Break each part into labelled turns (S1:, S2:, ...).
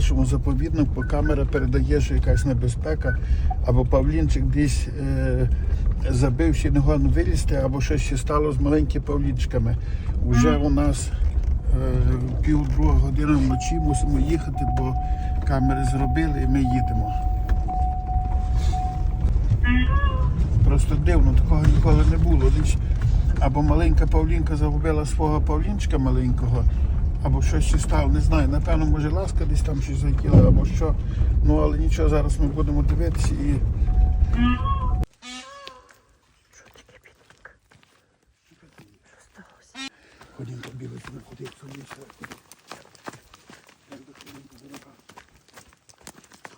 S1: нашому заповіднику камера передає, що якась небезпека, або Павлінчик десь е, забив, ще не годно вилізти, або щось ще стало з маленькими павлінчиками. Уже у нас е, пів друга година вночі мусимо їхати, бо камери зробили і ми їдемо. Просто дивно, такого ніколи не було. Або маленька Павлінка загубила свого Павлінчика маленького, або щось ще стало, не знаю. Напевно, може ласка десь там щось захотіла, або що. Ну але нічого, зараз ми будемо дивитися і.
S2: Що таке бідненька? Що сталося?
S1: Ходім побігати на дорога.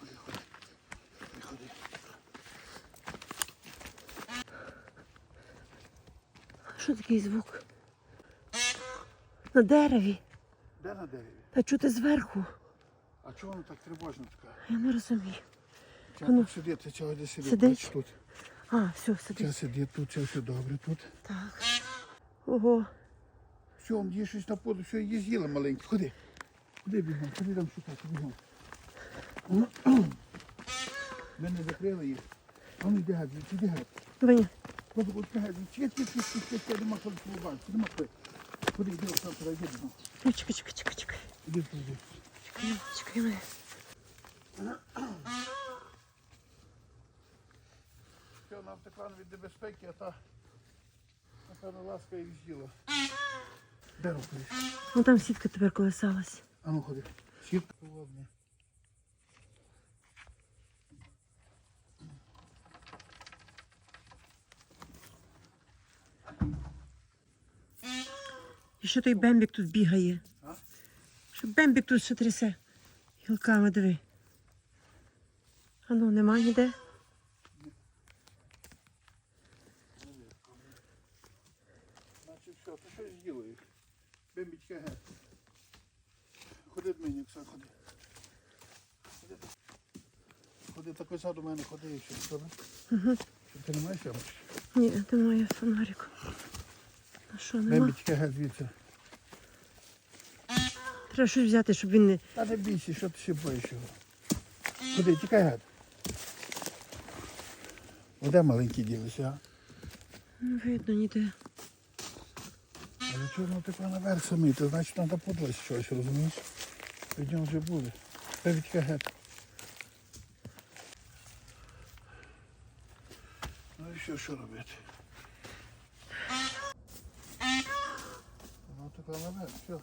S1: Ходи, ходи. Ходи, ходи.
S2: Що такий звук? На дереві.
S1: Де на дереві?
S2: Та чути зверху.
S1: А чого воно так тривожно така?
S2: Я не розумію. Ану.
S1: тут сидіти, чого де сидіти?
S2: Сидить?
S1: Бач, тут.
S2: А, все, сидить.
S1: сидить тут, це все добре тут.
S2: Так. Ого.
S1: Все, є щось на поду, все, її з'їла маленьке. Ходи. Ходи бігом, ходи там шукати, бігом. Ми не закрили їх. А ну йди гад, йди гад.
S2: Ваня,
S1: Ходи, от гад. Чекай, чекай, чекай, чекай, чекай, нема коли побачити, нема коли. Ходи, йди, от там, йди, бігом.
S2: ну чекай, чекай, чекай, чекай.
S1: Іди, іди.
S2: Чекай, чекай мене.
S1: Все, нам втекла від небезпеки, а та, напевно, ласка їх з'їла. Де рухаєш?
S2: Ну там сітка тепер колесалась.
S1: А ну ходи. Сітка холодна.
S2: І що той бембік тут бігає? Що бембік тут ще трясе? Гілками диви. А ну, нема ніде.
S1: Значить, все, то щось з'їло. Бембічка геть. Ходи до мене, Оксан, ходи. Ходи, так ось до мене, ходи і все?
S2: Угу.
S1: Ти не маєш ямочки?
S2: Ні, немає фонарику. А що, нема?
S1: Бембічка геть звідси.
S2: Треба щось взяти, щоб він не.
S1: Та не бійся, що ти ще боїш його. Ходи, тікай геть. Де маленький ділися, а?
S2: Не видно ніде.
S1: Але чого воно наверх самий, то значить треба подлазь щось, розумієш? Від нього вже буде. Бембічка геть. Ну і що, що робити? Ну, таке наверх, все.